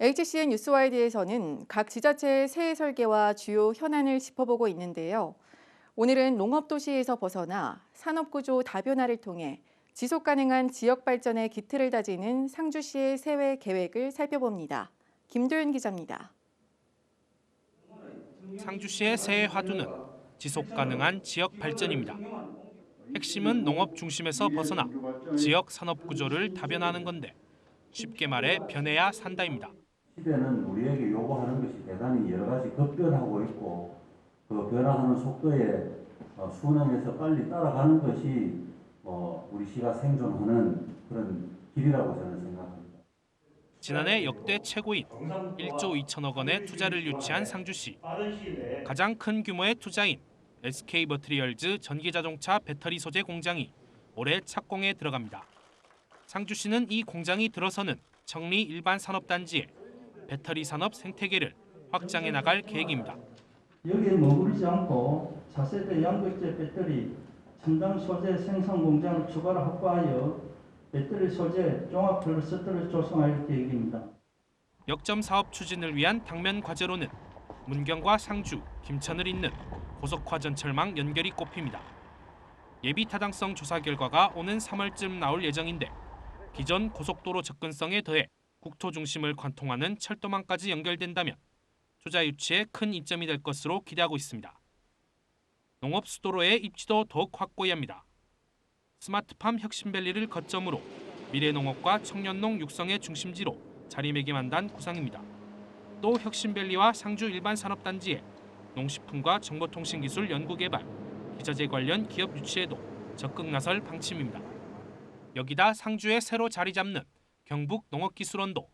HCN 뉴스와이드에서는 각 지자체의 새해 설계와 주요 현안을 짚어보고 있는데요. 오늘은 농업도시에서 벗어나 산업구조 다변화를 통해 지속 가능한 지역 발전의 기틀을 다지는 상주시의 새해 계획을 살펴봅니다. 김도윤 기자입니다. 상주시의 새해 화두는 지속 가능한 지역 발전입니다. 핵심은 농업 중심에서 벗어나 지역 산업 구조를 다변화하는 건데 쉽게 말해 변해야 산다입니다. 시대는 우리에게 요구하는 것이 대단히 여러 가지 급변하고 있고 그 변화하는 속도에 어, 순응해서 빨리 따라가는 것이 어, 우리 시가 생존하는 그런 길이라고 저는 생각합니다. 지난해 역대 최고인 1조 2천억 원의 투자를 유치한 상주시. 가장 큰 규모의 투자인 SK 머트리얼즈 전기자동차 배터리 소재 공장이 올해 착공에 들어갑니다. 상주시는 이 공장이 들어서는 청리 일반 산업단지에 배터리 산업 생태계를 확장해 나갈 계획입니다. 여기에 머무르지 않고 차세대 양극재 배터리 첨단 소재 생산 공장을 추가로 확보하여 배터리 소재 종합 클러스터를 조성할 계획입니다. 역점 사업 추진을 위한 당면 과제로는 문경과 상주, 김천을 잇는 고속화 전철망 연결이 꼽힙니다. 예비 타당성 조사 결과가 오는 3월쯤 나올 예정인데 기존 고속도로 접근성에 더해 국토 중심을 관통하는 철도망까지 연결된다면 투자 유치에 큰 이점이 될 것으로 기대하고 있습니다. 농업 수도로의 입지도 더욱 확고히 합니다. 스마트팜 혁신밸리를 거점으로 미래 농업과 청년농 육성의 중심지로 자리매김한다는 구상입니다. 또 혁신밸리와 상주 일반 산업단지에 농식품과 정보통신기술 연구개발, 기자재 관련 기업 유치에도 적극 나설 방침입니다. 여기다 상주에 새로 자리 잡는 경북 농업기술원도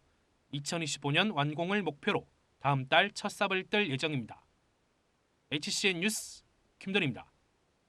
2025년 완공을 목표로 다음 달 첫 삽을 뜰 예정입니다. HCN 뉴스 김돈입니다.